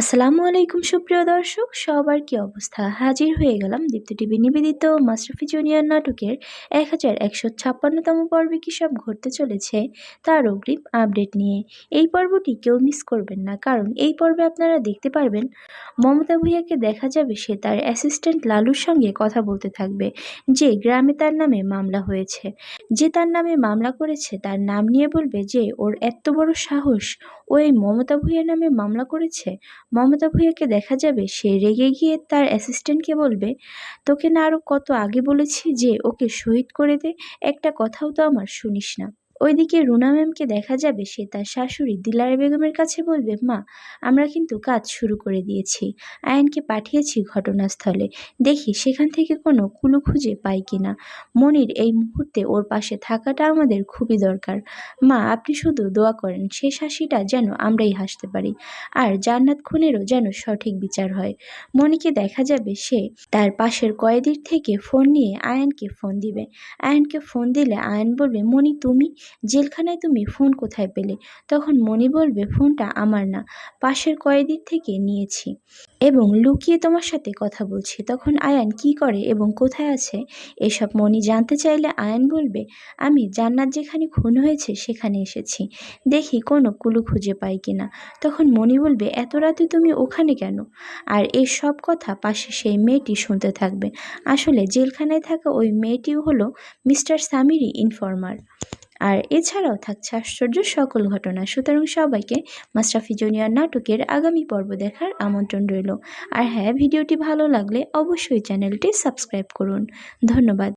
আসসালামু আলাইকুম সুপ্রিয় দর্শক, সবার কি অবস্থা? হাজির হয়ে গেলাম দীপ্ত টিভি নিবেদিত মাশরাফি জুনিয়র নাটকের এক হাজার একশো ছাপ্পান্নতম পর্বে কী সব ঘটতে চলেছে তার অগ্রিম আপডেট নিয়ে। এই পর্বটি কেউ মিস করবেন না, কারণ এই পর্বে আপনারা দেখতে পারবেন মমতা ভূঁইয়াকে দেখা যাবে সে তার অ্যাসিস্ট্যান্ট লালুর সঙ্গে কথা বলতে থাকবে, যে গ্রামে তার নামে মামলা হয়েছে। যে তার নামে মামলা করেছে তার নাম নিয়ে বলবে যে, ওর এত বড় সাহস, ও এই মমতা ভূঁইয়ার নামে মামলা করেছে? মমতা ভূঁইয়াকে দেখা যাবে? সে রেগে গিয়ে তার অ্যাসিস্ট্যান্টকে বলবে, তোকে না আরও কত আগে বলেছি যে ওকে শহীদ করে দে? একটা কথাও তো আমার শুনিস না। ওইদিকে রুনা ম্যামকে দেখা যাবে, সে তার শাশুড়ি দিলারা বেগমের কাছে বলবে, মা, আমরা কিন্তু কাজ শুরু করে দিয়েছি। আয়নকে পাঠিয়েছি ঘটনাস্থলে। দেখি সেখান থেকে কোনো কুলু খুঁজে পাই কিনা। মনির এই মুহূর্তে ওর পাশে থাকাটা আমাদের খুবই দরকার। মা, আপনি শুধু দোয়া করেন শেষ হাসিটা যেন আমরাই হাসতে পারি। আর জান্নাত খুনেরও যেন সঠিক বিচার হয়। মনিকে দেখা যাবে সে তার পাশের কয়েদির থেকে ফোন নিয়ে আয়নকে ফোন দিবে। আয়নকে ফোন দিলে আয়ন বলবে, মনি, তুমি জেলখানায় তুমি ফোন কোথায় পেলে? তখন মনি বলবে, ফোনটা আমার না, পাশের কয়েদির থেকে নিয়েছি। এবং লুকিয়ে তোমার সাথে কথা বলছি। তখন আয়ান কি করে এবং কোথায় আছে? এসব মনি জানতে চাইলে আয়ান বলবে, আমি জান্নাত যেখানে খুন হয়েছে সেখানে এসেছি। দেখি কোনো কুলু খুঁজে পাই কিনা। তখন মনি বলবে, এত রাতে তুমি ওখানে কেন? আর এই সব কথা পাশে সেই মেয়েটি শুনতে থাকবে। আসলে জেলখানায় থাকা ওই মেয়েটিও হলো মিস্টার সামিরি ইনফর্মার। আর এছাড়াও থাকছে আশ্চর্য সকল ঘটনা। সুতরাং সবাইকে মাস্টাফি জুনিয়র নাটকের আগামী পর্ব দেখার আমন্ত্রণ রইল। আর হ্যাঁ ভিডিওটি ভালো লাগলে অবশ্যই চ্যানেলটি সাবস্ক্রাইব করুন। ধন্যবাদ।